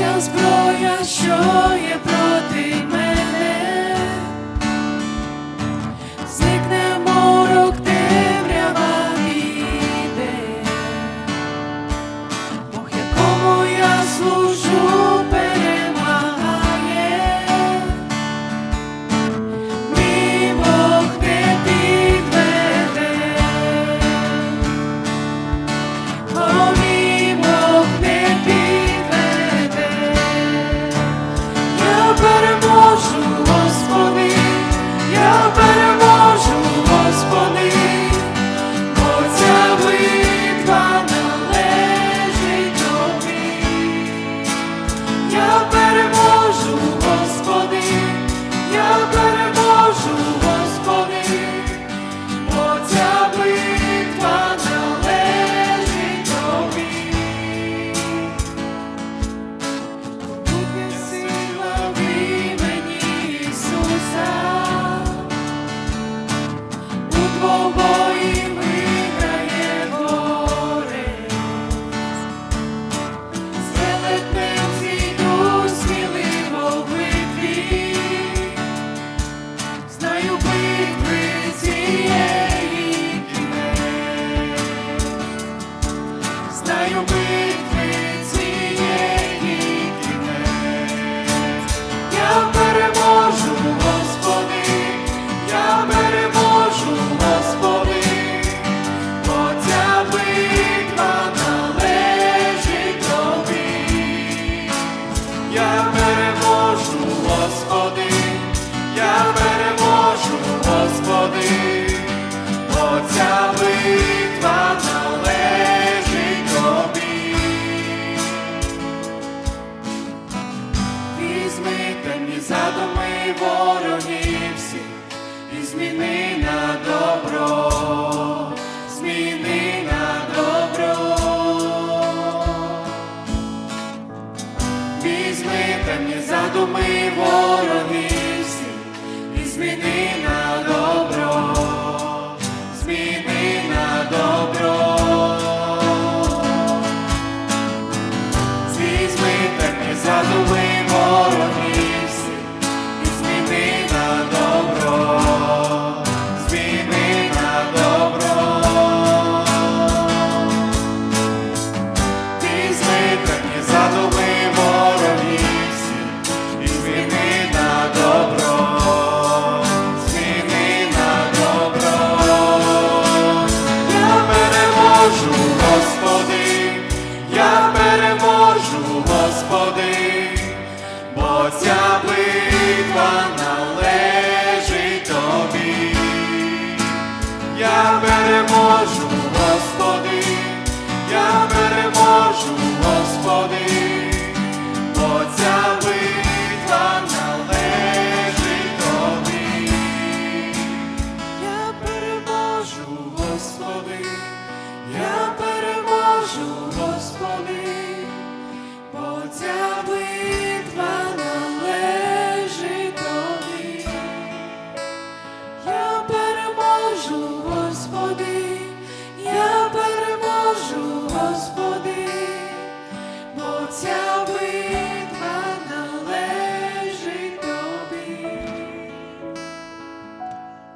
вся зброя, що є проти мене, зникне. задуми ворогів всі і зміни. Jesus for me.